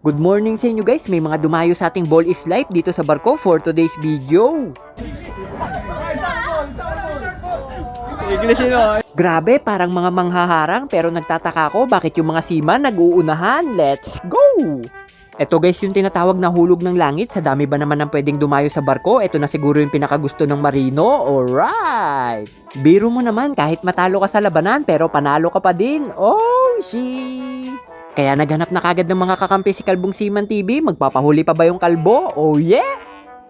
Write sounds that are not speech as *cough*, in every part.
Good morning sa inyo guys. May mga dumayo sa ating Ball is Life dito sa barko for today's video. Grabe, parang mga manghaharang pero nagtataka ako bakit yung mga seaman nag-uunahan. Let's go! Ito guys yung tinatawag na hulog ng langit. Sa dami ba naman ng pwedeng dumayo sa barko? Ito na siguro yung pinakagusto ng marino. Alright! Biro mo naman kahit matalo ka sa labanan pero panalo ka pa din. Oh, she! Kaya naghanap na kagad ng mga kakampi si Kalbong Seaman TV. Magpapahuli pa ba yung kalbo? Oh yeah!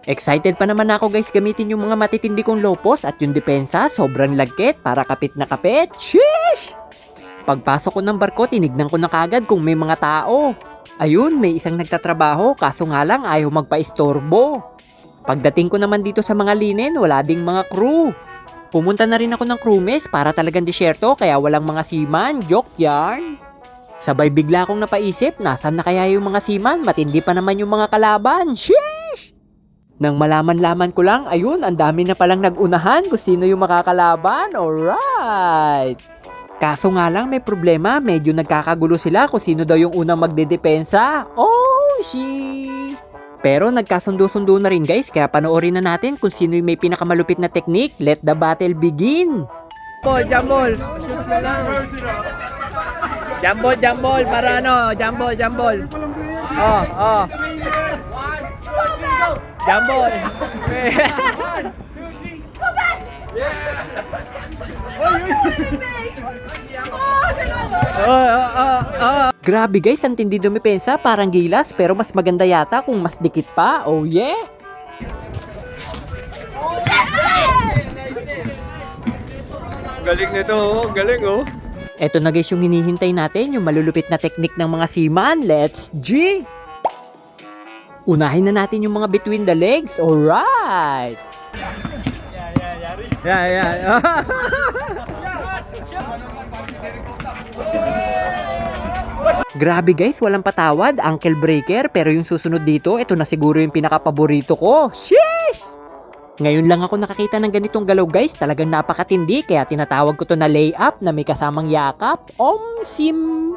Excited pa naman ako guys gamitin yung mga matitindi kong lopos at yung depensa sobrang lagkit para kapit na kapit. Sheesh! Pagpasok ko ng barko, tinignan ko na kagad kung may mga tao. Ayun, may isang nagtatrabaho kaso nga lang ayaw magpa-istorbo. Pagdating ko naman dito sa mga linen, wala ding mga crew. Pumunta na rin ako ng crew mess para talagang disyerto kaya walang mga seaman. Joke yarn. Sabay bigla akong napaisip, nasan na kaya yung mga seaman? Matindi pa naman yung mga kalaban. Sheesh! Nang malaman-laman ko lang, ayun, ang dami na palang nagunahan kung sino yung makakalaban. Alright! Kaso nga lang may problema, medyo nagkakagulo sila kung sino daw yung unang magdedepensa. Oh, she! Pero nagkasundo-sundo na rin guys, kaya panoorin na natin kung sino yung may pinakamalupit na technique. Let the battle begin! Ball, jambol! Jambol, jambol, para ano? Jambol, jambol. Oh, oh. Jambol. Oh, oh, oh, oh. Grabe guys, ang tindi dumipensa, parang gilas, pero mas maganda yata kung mas dikit pa. Oh yeah! Galing nito, oh. galing oh. Eto na guys yung hinihintay natin, yung malulupit na teknik ng mga seaman. Let's G! Unahin na natin yung mga between the legs. Alright! Yeah, yeah. *laughs* Grabe guys, walang patawad, ankle breaker, pero yung susunod dito, ito na siguro yung pinakapaborito ko. Sheesh! Ngayon lang ako nakakita ng ganitong galaw guys, talagang napakatindi kaya tinatawag ko to na layup na may kasamang yakap. Om sim!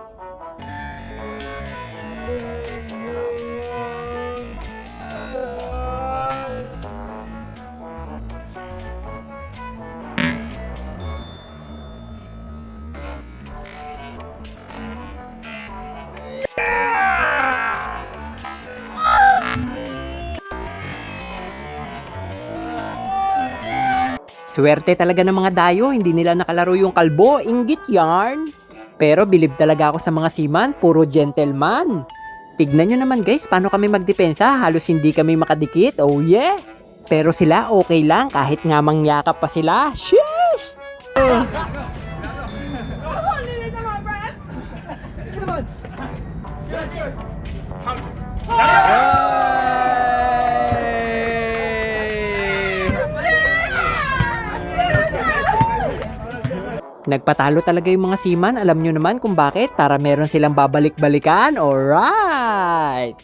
Swerte talaga ng mga dayo, hindi nila nakalaro yung kalbo, inggit yarn. Pero bilib talaga ako sa mga seaman, puro gentleman. Tignan nyo naman guys, paano kami magdepensa, halos hindi kami makadikit, oh yeah. Pero sila okay lang kahit nga mangyakap pa sila, sheesh! Nagpatalo talaga yung mga seaman, alam nyo naman kung bakit, para meron silang babalik-balikan, alright!